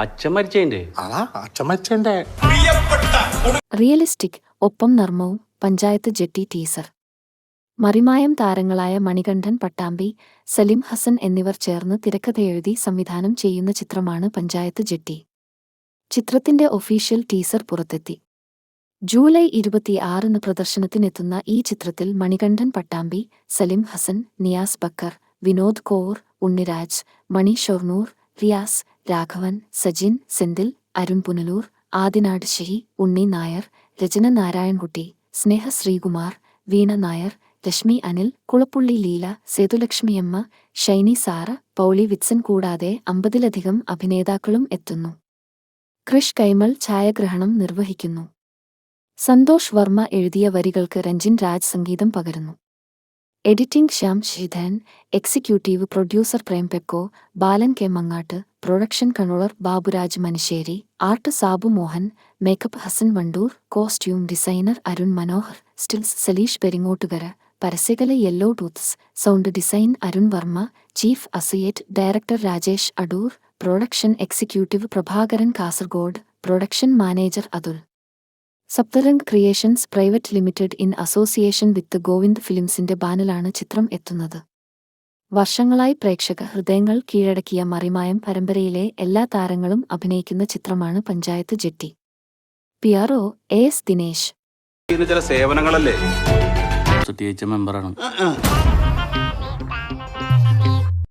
അച്ഛൻ മരിച്ചതിന്റെ. അതാ അച്ചമ്മച്ചന്റെ റിയലിസ്റ്റിക് ഒപ്പം നർമ്മവും പഞ്ചായത്ത് ജെട്ടി ടീസർ. മറിമായം താരങ്ങളായ മണികണ്ഠൻ പട്ടാമ്പി സലിം ഹസൻ എന്നിവർ ചേർന്ന് തിരക്കഥയെഴുതി സംവിധാനം ചെയ്യുന്ന ചിത്രമാണ് പഞ്ചായത്ത് ജെട്ടി. ചിത്രത്തിന്റെ ഒഫീഷ്യൽ ടീസർ പുറത്തെത്തി. ജൂലൈ ഇരുപത്തിയാറിന് പ്രദർശനത്തിനെത്തുന്ന ഈ ചിത്രത്തിൽ മണികണ്ഠൻ പട്ടാമ്പി സലിം ഹസൻ നിയാസ് ബക്കർ വിനോദ് കോർ ഉണ്ണിരാജ് മണി ഷൊർണൂർ റിയാസ് രാഘവൻ സജിൻ സെന്തിൽ അരുൺ പുനലൂർ ആദിനാട് ശ്രീ ഉണ്ണി നായർ രചന നാരായൺകുട്ടി സ്നേഹ ശ്രീകുമാർ വീണ നായർ രശ്മി അനിൽ കുളപ്പുള്ളി ലീല സേതുലക്ഷ്മിയമ്മ ഷൈനി സാറ പൗളി വിത്സൻ കൂടാതെ അമ്പതിലധികം അഭിനേതാക്കളും എത്തുന്നു. ക്രിഷ് കൈമൾ ഛായാഗ്രഹണം നിർവഹിക്കുന്നു. സന്തോഷ് വർമ്മ എഴുതിയ വരികൾക്ക് രഞ്ജിൻ രാജ് സംഗീതം പകരുന്നു. Editing Shyam Sreedharan executive producer Prem Pekko Balan K Mangatt production controller Baburaj Manusseri art Sabu Mohan makeup Hassan Wandoor costume designer Arun Manohar stills Saleesh Peringottukara പരസ്യകല yellow tooths sound design Arun Varma chief associate director Rajesh Adoor production executive Prabhakaran Kasaragod production manager Athul. Saptharang creations private limited in association with Govind ഫിലിംസിന്റെ ബാനലാണ് ചിത്രം എത്തുന്നത്. വർഷങ്ങളായി പ്രേക്ഷക ഹൃദയങ്ങൾ കീഴടക്കിയ മറിമായം പരമ്പരയിലെ എല്ലാ താരങ്ങളും അഭിനയിക്കുന്ന ചിത്രമാണ് Panchayat jetty. P R O A S Dinesh സേവനങ്ങളല്ലേ മെമ്പറാണ്.